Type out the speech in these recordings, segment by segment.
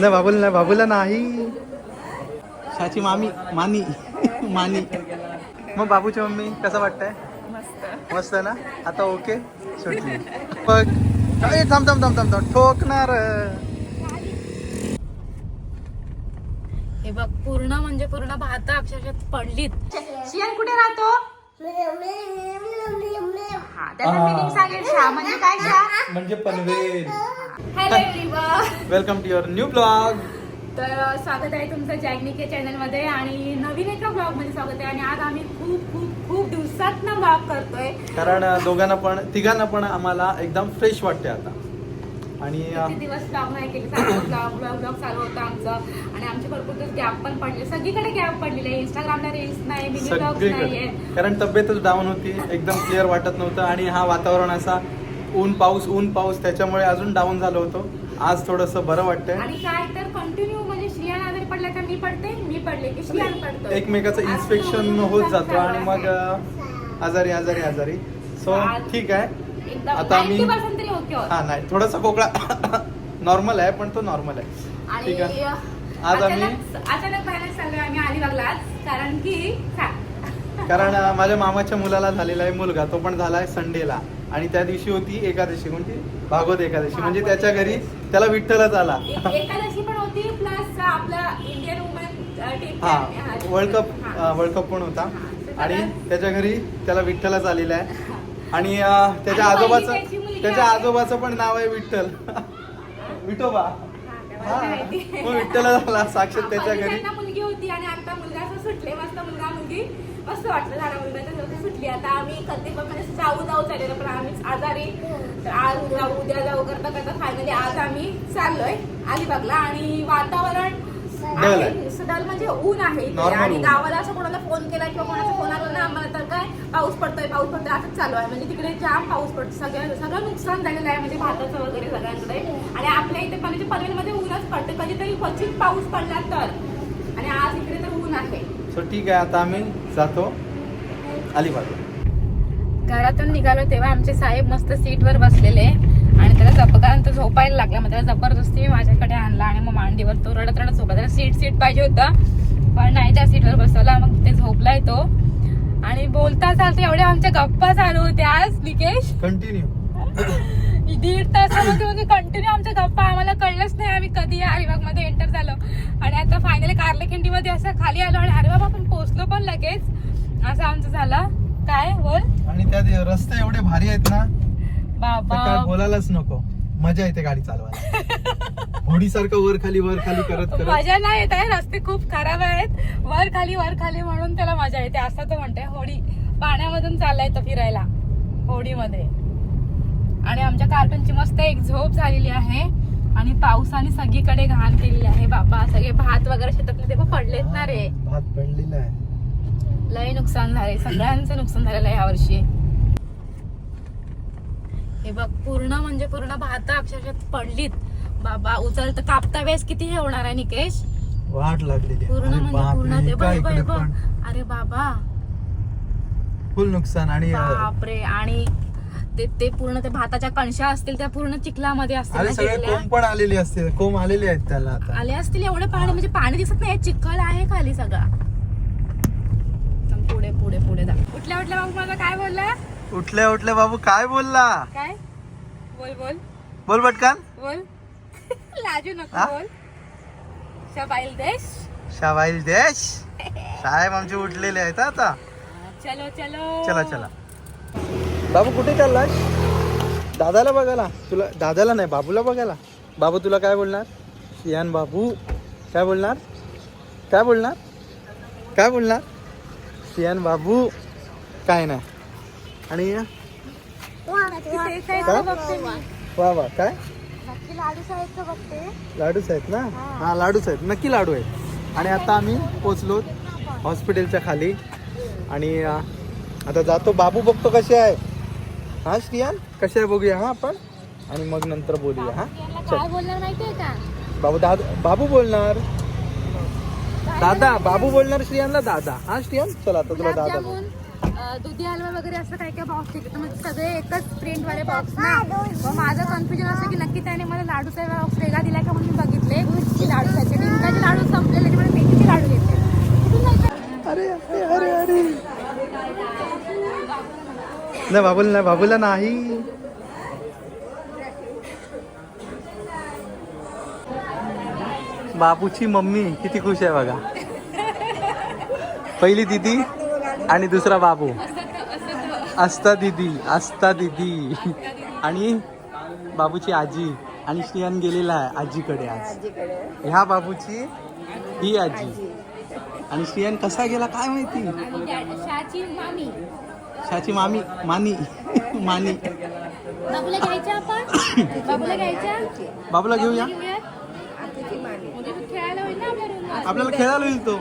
नाही बाबूला नाही बाबूला नाही. शाची मामी मानी मानी. मग बाबूची मम्मी कसं वाटतंय? मस्त. मस्त ना? आता ओके सुटली. बघ. थांब थांब थांब थांब थांब. ठोकणार. हे बघ पूर्ण म्हणजे पूर्ण भात अक्षरशः पडलीत. शियान कुठे राहतो? हा त्याचं meaning सांगेल शा म्हणजे काय शा म्हणजे Panvel. Welcome to your new blog तर स्वागत आहे तुमचं जॅगनिके चॅनलमध्ये आणि नवीन एका ब्लॉगमध्ये स्वागत आहे. आणि आज आम्ही खूप खूप खूप दिवसात ना ब्लॉग करतोय. कारण दोघांना पण तिघांना पण आम्हाला एकदम फ्रेश वाटते आता. आणि किती दिवस ब्लॉग नाही केले. ब्लॉग ब्लॉग ब्लॉग चालू होतं आमचं. आणि आमचे भरपूर दिवस गॅप पण पडले. सगळीकडे गॅप पडलेले इंस्टाग्रामला रील्स नाही मिनी नाहीये. सगळीकडे कारण तब्येतच डाऊन होती. एकदम क्लिअर वाटत नव्हतं. आणि हा वातावरण असा ऊन पाऊस ऊन पाऊस त्याच्यामुळे अजून डाऊन झालं होतं. आज थोडंसं बरं वाटतंय. आणि काय तर कंटिन्यू म्हणजे श्रियान आजारी पडला का मी पडते? मी पडले की श्रियान पडतो एकमेकाचं इन्स्पेक्शन होत जातो आणि मग अं, आजारी आजारी आजारी. सो ठीक आहे. एकदम आता आम्ही- 90% तरी ओके होत. हा नाही थोडासा खोकळा नॉर्मल आहे पण तो नॉर्मल आहे. आणि ठीक आहे. आज आम्ही अचानक अचानक बाहेर चाललोय आम्ही अलिबागला आज. कारण की. कारण माझ्या मामाच्या मुलाला झालेला आहे मुलगा तो पण झाला आहे संडेला. आणि त्या दिवशी होती एकादशी कोणती? भागवत एकादशी. म्हणजे त्याच्या घरी त्याला विठ्ठलच आला. एक- एकादशी पण होती प्लस आपला इंडियन वुमन टीम हा वर्ल्ड कप वर्ल्ड कप पण होता? आणि त्याच्या घरी त्याला विठ्ठलच आलेला आहे. आणि त्याच्या आजोबाचं त्याच्या. आजोबाचं पण नाव आहे विठ्ठल. विठोबा. हा विठ्ठल झाला साक्षात त्याच्या घरी. मस्त वाटलं झाला मुलगा तर सुटली. आता आम्ही कधी पण म्हणजे जाऊ जाऊ चाललेलो पण आम्हीच आजारी. तर आज जाऊ उद्या जाऊ करता करता फायनली आज आम्ही चाललोय अलिबागला आणि वातावरण. डल म्हणजे ऊन आहे. आणि. गावाला असं कोणाला फोन केला किंवा कोणाचा फोन आला ना आम्हाला तर काय पाऊस पडतोय पाऊस पडतोय असंच चालू आहे. म्हणजे तिकडे जाम पाऊस पडतो. सगळं सगळं नुकसान झालेलं आहे म्हणजे भाताचं वगैरे सगळ्यांकडे. आणि आपल्या इथे म्हणजे पनवेलमध्ये ऊनच पडते. कधीतरी क्वचित पाऊस पडला तर. आणि आज इकडे तर ऊन आहे. ठीक आहे आता आम्ही जातो. अलिबाग घरातून निघालो तेव्हा आमचे साहेब मस्त सीटवर बसलेले. आणि त्याला जपकांत झोपायला लागला. मग त्याला जबरदस्ती मी माझ्याकडे आणला आणि मग मांडीवर तो रडत रडत झोपला. त्याला सीट सीट पाहिजे होतं. पण नाही त्या सीटवर बसवला. मग ते झोपलाय तो. आणि बोलता चालता एवढ्या आमच्या गप्पा चालू होत्या आज निकेश. कंटिन्यू दीड तासामध्ये म्हणजे कंटिन्यू आमच्या गप्पा. आम्हाला कळलंच नाही आम्ही कधी या अलिबागमध्ये एंटर झालो. आणि आता फायनली कारलेखिंडी मध्ये असं खाली आलो आणि अरे बाबा आपण पोहोचलो पण लगेच. असं आमचं झालं. काय? बोल. आणि त्यात रस्ते एवढे भारी आहेत ना बाबा. बोलायलाच नको. मजा येते गाडी चालवायला. होडी सारखं वर खाली वर खाली करत करत. मजा नाही येत आहे. रस्ते खूप खराब आहेत. वर खाली वर खाली म्हणून त्याला मजा येते. असं तो म्हणते होडी पाण्यामधून चाललाय तो फिरायला. होडीमध्ये. आणि आमच्या कार्टूनची मस्त एक झोप झालेली आहे. आणि पावसाने सगळीकडे घाण केलेली आहे बाबा. सगळे भात वगैरे शेतातले ते पडलेत ना रे. भात पडलेला आहे. लय नुकसान झाले सगळ्यांचं नुकसान झालेलं आहे यावर्षी. हे बघ पूर्ण म्हणजे पूर्ण भात अक्षरशः पडलीत. बाबा उचल तर कापता वेळेस किती हे होणार आहे निकेश? वाट लागलेली आहे. पूर्ण म्हणजे पूर्ण ते बघ अरे बाबा. फुल नुकसान आणि बापरे. आणि ते ते पूर्ण ते भाताच्या कणशा असतील त्या पूर्ण चिखलामध्ये असतील अरे ना सगळे गेलेल्या. कोंब पण आलेले असते कोंब आलेले आहेत त्याला आता. आले असतील एवढं पाणी म्हणजे पाणी दिसत नाही चिखल आहे खाली सगळा. पुढे पुढे पुढे जा. उठल्या उठल्या बाबू माझा काय बोलला? उठले उठले बाबू काय बोलला? काय? बोल बोल. बोल पटकन. बोल. लाजू नको हा? बोल. शबाईल देश. शाबाईल देश? साहेब आमचे उठलेले आहेत हा आता चलो चलो. चला चला. बाबू कुठे चाललास? दादाला बघायला. तुला दादाला नाही बाबूला बघायला. बाबू तुला काय बोलणार? शियान बाबू. काय बोलणार? काय बोलणार? काय बोलणार? शियान बाबू. काय नाही. आणि वा वा काय? लाडूच आहेत ना? हा लाडूच आहेत. नक्की लाडू आहेत. आणि आता आम्ही पोचलो हॉस्पिटलच्या खाली. आणि आता जातो. बाबू बघतो कसे आहे. हाच कियान कशा बघूया हा आपण? आणि मग नंतर बोलूया हा? काय बोलणार माहितीये का? बाबू दादा बाबू बोलणार. दादा बाबू बोलणार श्रियानला दादा. हा श्रियान चला आता तुला दादा दुधी हलवा वगैरे असं काय काय बॉक्स येते तुम्ही सगळे एकच प्रिंट वाले बॉक्स ना माझं कन्फ्युजन असं की नक्की त्याने मला लाडूचा बॉक्स वेगळा दिला का म्हणून बघितले? लाडू त्याचे लाडू संपलेले म्हणजे मेथीचे लाडू घेतले. अरे अरे अरे. नाही बाबूला नाही बाबूला नाही. बाबूची मम्मी किती खुश आहे बघा. पहिली दिदी आणि दुसरा बाबू. आस्था दिदी आस्था दिदी. आणि बाबूची आजी आणि श्रियान गेलेला आहे आजीकडे आज. ह्या बाबूची ही आजी. आणि श्रियान कसा गेला काय माहिती? शाची मामी मानी मानी. बाबूला घ्यायच्या आपण? बाबूला घ्यायच्या? बाबूला घेऊया. घेऊयात? तो खेळायला होईल ना आपल्या room मध्ये. आपल्याला खेळायला होईल तो.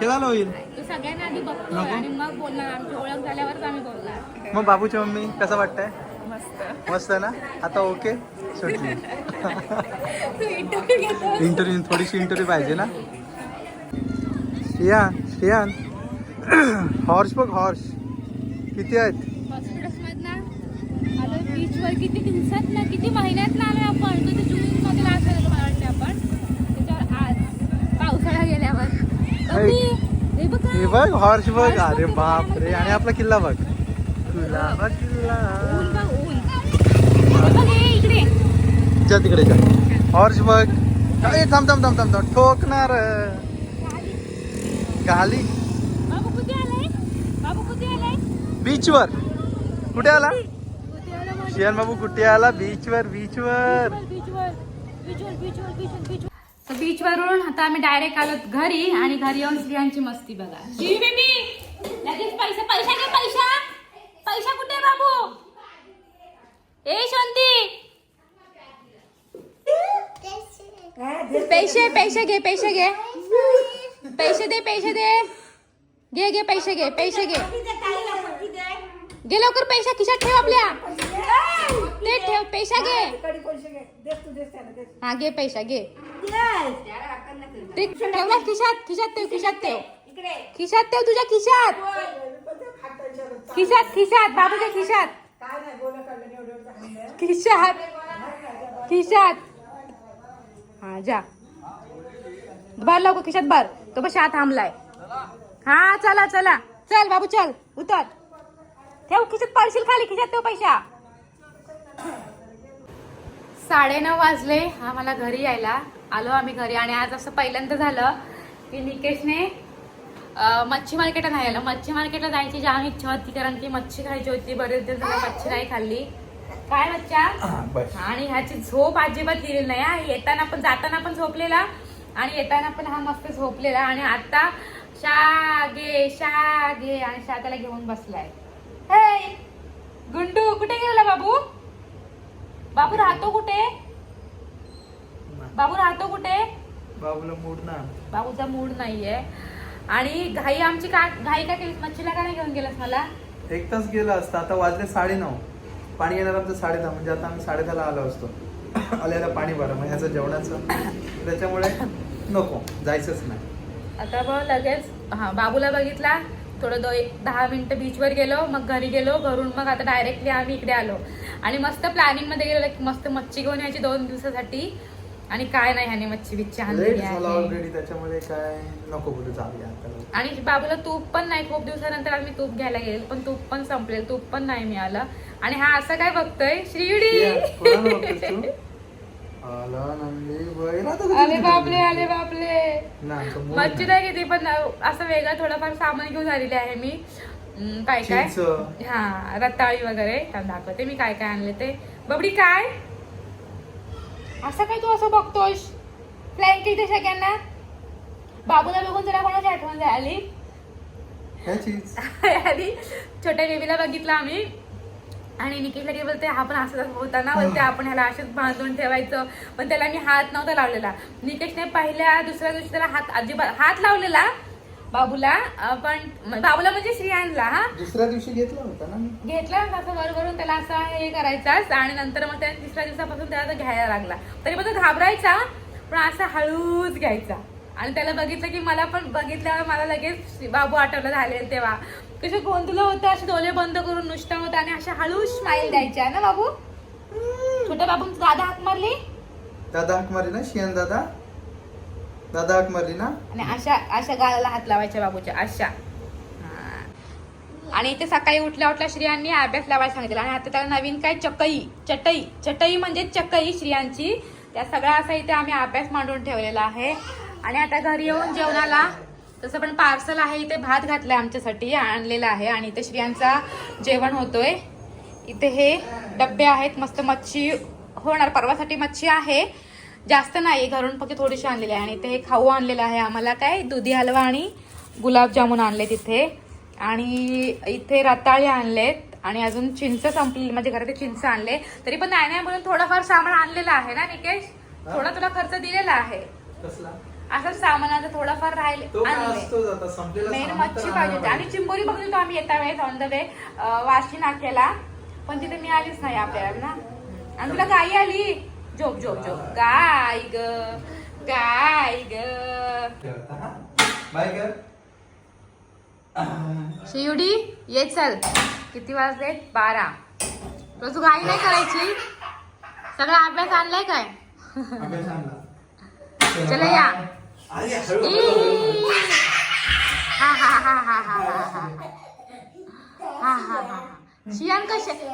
खेळायला होईल. तो सगळ्यांना आधी बघतो नको. आणि मग बोलणार. आमची ओळख झाल्यावरच आम्ही बोलणार. मग बाबूची मम्मी कसं वाटतंय? मस्त. मस्त ना? आता ओके सुटली. तू इंटरव्ह्यू घेतो इंटरव्ह्यू थोडीशी इंटरव्ह्यू पाहिजे ना? श्रियान श्रियान. हॉर्स बघ हॉर्स किती आहेत? हॉस्पिटल्समधनं आलो बीचवर किती दिवसात ना किती महिन्यात ना आलोय आपण. तो जून मध्ये लास्ट आलेलो मला वाटते आपण. त्याच्यावर आज पावसाळा गेल्यावर. हे बघ हे बघ हॉर्स बघ. अरे बाप रे आणि आपला किल्ला बघ. किल्ला बघ. किल्ला. ऊन बघ ऊन. बघ हे इकडे. जा तिकडे जा हॉर्स बघ. थांब थांब थांब थांब थांब. ठोकणार. गाली बाबू कुठे आलाय बाबू कुठे आलाय बीचवर. कुठे आला? शियान बाबू कुठे आला? बीचवर बीचवर. बीचवर बीचवर बीचवरून आता आम्ही डायरेक्ट आलो घरी आणि घरी येऊन स्त्रियांची मस्ती बघा. जी लगेच पैसा पैसा घे पैसा. पैसा कुठे आहे बाबू? ए शांती. पैसे पैसे घे पैसे घे. पैसे दे पैसे दे. घे घे पैसे घे पैसे घे. घे लवकर पैसा खिशात ठेव आपल्या. ते ठेव पैसा घे. हा घे. पैसा घे. ते ठेवला खिशात खिशात ठेव खिशात ठेव. खिशात ठेव तुझ्या खिशात. खिशात खिशात बाबूच्या खिशात. खिशात. खिशात. हा जा. भर लवकर खिशात भर. तो बस आत थांबलाय. हा चला चला. चल बाबू चल. उतर. ठेव खिशात पडशील खाली खिशात ठेव पैसा साडेनऊ वाजले आम्हाला घरी यायला. आलो आम्ही घरी आणि आज असं पहिल्यांदा झालं की निकेशने मच्छी मार्केटला नाही आलं. मच्छी मार्केटला जायची जाम इच्छा होती कारण की मच्छी खायची होती बरेच दिवस झाले मच्छी नाही खाल्ली. काय बच्चा? बस. आणि ह्याची झोप अजिबात गेलेली नाही हा. येताना पण जाताना पण झोपलेला आणि येताना पण हा मस्त झोपलेला. आणि आता शागे शागे आणि शा त्याला घेऊन बसलाय. हे गुंडू कुठे गेला बाबू? बाबू राहतो कुठे? बाबू राहतो कुठे? बाबूला मूड ना. बाबूचा मूड नाहीये. आणि घाई आमची का घाई का केलीस? मच्छीला का नाही घेऊन गेलास मला? एक तास गेला असता. आता वाजले साडेनऊ. पाणी येणार आमचं साडे दहा म्हणजे आता आम्ही साडे दहाला आलो असतो. आल्याला पाणी भरा. मग ह्याचं जेवणाचं. त्याच्यामुळे नको. जायचंच नाही. आता बघ लगेच हा बाबूला बघितला. थोडं दो एक दहा मिनिटं बीचवर गेलो मग घरी गेलो घरून मग आता डायरेक्टली आम्ही इकडे आलो. आणि मस्त प्लॅनिंगमध्ये गेलो की मस्त मच्छी घेऊन यायची दोन दिवसासाठी. आणि काय नाही ह्याने मच्छी बिच्छी आणलेली आहे. ऑलरेडी त्याच्यामुळे काय नको आणि बाबूला तूप पण नाही खूप दिवसानंतर आम्ही तूप घ्यायला गेलो पण तूप पण संपलेलं तूप पण नाही मिळालं. आणि हा असं काय बघतोय? श्रीडी प्रिया, कोणाला बघतोस तू? आला नंदी गेली? बापले आले बापले मच्छी नाही. किती पण असं वेगळं थोडंफार सामान घेऊन आलेले आहे मी. हम्म, काय काय? चिंच. हा रताळी वगैरे. दाखवते मी काय काय आणले ते. बबडी काय? असं काय तू असं बघतोस फ्लाईंग इथे सगळ्यांना बाबूला बघून तुला कोणाची आठवण झाली? काय चीज छोट्या बेबीला बघितलं आम्ही. आणि निकेशला काय बोलते हा पण असंच होता ना बोलते आपण ह्याला असेच बांधून ठेवायचं. पण त्याला मी हात नव्हता लावलेला. निकेशने पहिल्या दुसऱ्या दिवशी त्याला हात अजिबात हात लावलेला बाबूला पण बाबूला म्हणजे श्रियांला हा दुसऱ्या दिवशी घेतला होता ना घेतला असं वरवरून त्याला असं हे करायचाच आणि नंतर मग त्या तिसऱ्या दिवसापासून त्याला घ्यायला लागला. तरी पण तो घाबरायचा पण असा हळूच घ्यायचा. आणि त्याला बघितलं की मला पण बघितल्यावर मला लगेच बाबू आठवलं झाले तेव्हा. कसे गोंधलं होतं असे डोळे बंद करून नुसतं होतं आणि अशा हळूच स्माईल द्यायच्या ना बाबू? छोट्या बाबू दादा हाक मारली? दादा हाक मारे ना शियान दादा? दादा हाक मारली ना? आणि अशा अशा गालाला हात लावायच्या बाबूच्या अशा. आणि इथे सकाळी उठल्या उठल्या श्रियांनी अभ्यास लावायला सांगितलं. आणि आता त्याला नवीन काय चटई चटई चटई म्हणजे चटई श्रियांची. त्या सगळ्या असा इथे आम्ही अभ्यास मांडून ठेवलेला आहे. आणि आता घरी येऊन जेवणाला तसं पण पार्सल आहे इथे भात घातलाय आमच्यासाठी आणलेला आहे. आणि इथे श्रियांचा जेवण होतोय. इथे हे डबे आहेत मस्त मच्छी होणार परवासाठी मच्छी आहे. जास्त नाही घरून फक्त थोडीशी आणलेली आहे. आणि इथे हे खाऊ आणलेलं आहे. आम्हाला काय दुधी हलवा आणि गुलाबजामुन आणले तिथे आणि इथे रताळे आणलेत. आणि अजून चिंच संपली म्हणजे घरात चिंच आणले. तरी पण नाही नाही म्हणून थोडंफार सामान आणलेलं आहे ना निकेश? थोडा तुला खर्च दिलेला आहे. असं सामानाचं थोडंफार राहिले आता संपलेला मेन मच्छी पाहिजे होती. आणि चिंबोरी होतो आम्ही येता वेळेस ऑन द वे वाशी नाक्याला. पण तिथे मिळालीच नाही आपल्याला ना. आणि तुला गाई आली? झोप झोप झोप. गाय ग गाय ग. पाहिजे. बाय कर शिवडी ये चल. किती वाजले? बारा. रोज गाई नाही करायची? सगळा अभ्यास आणलाय काय. चला या. आणि हळू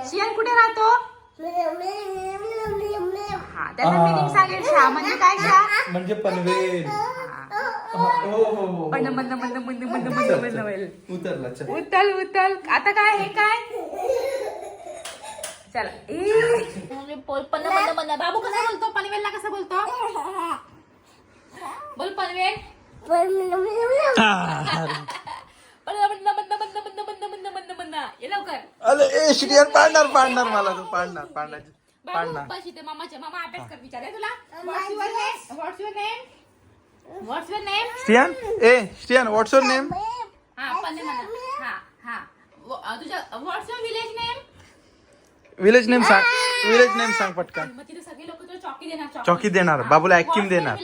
शियान कुठे राहतो त्याचं सांगेल म्हणजे काय उतल उतल आता काय हे काय चला मी बाबू कसं बोलतो पनवेलला कसं बोलतो बोल पनवेल अरे पाडणार पाडणार मला तू पाडणार पाडणार पाडणार नेम ए स्टियन what's your name village name village name सांग विलेज नेम सांग पटकन सगळे लोक चौकी देणार चौकी देणार बाबूला ऍक्टिम देणार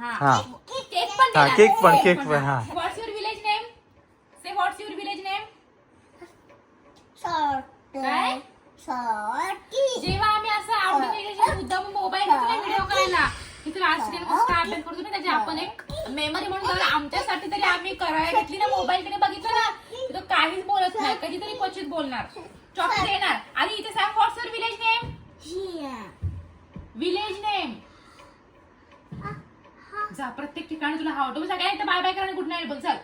हा. केक पण हा, देणार. केक पण, केक पण, हा. What's your village name say what's your village name काय जेव्हा आम्ही असं आवडीने मुद्दाम मोबाईल व्हिडिओ करायला की तुला आज मस्त अभ्यास करतो ना त्याची आपण एक मेमरी म्हणून जर आमच्यासाठी तरी आम्ही करायला घेतली ना मोबाईल कडे बघितलं ना तर तो काहीच बोलत नाही. कधीतरी क्वचित बोलणार. चॉकी देणार आणि इथे सांग what's your village name village name जा प्रत्येक ठिकाणी तुला हावतो सगळ्यांना बाय बाय करा गुड नाईट बोल चल.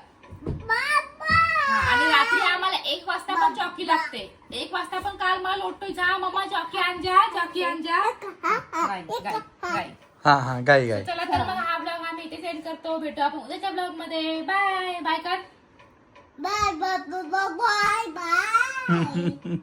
हा, आणि रात्री आम्हाला एक वाजता पण चॉकी लागते. एक वाजता पण काल मला लोटतोय जा मम्मा चॉकी आण जा चॉकी आण जा. गाय, गाय, गाय. हा हा. गाई गाई. चला तर मग हा ब्लॉग आम्ही इथे सेंड करतो. भेटू आपण उद्याच्या ब्लॉगमध्ये. बाय बाय कर. Bye bye bye bye bye.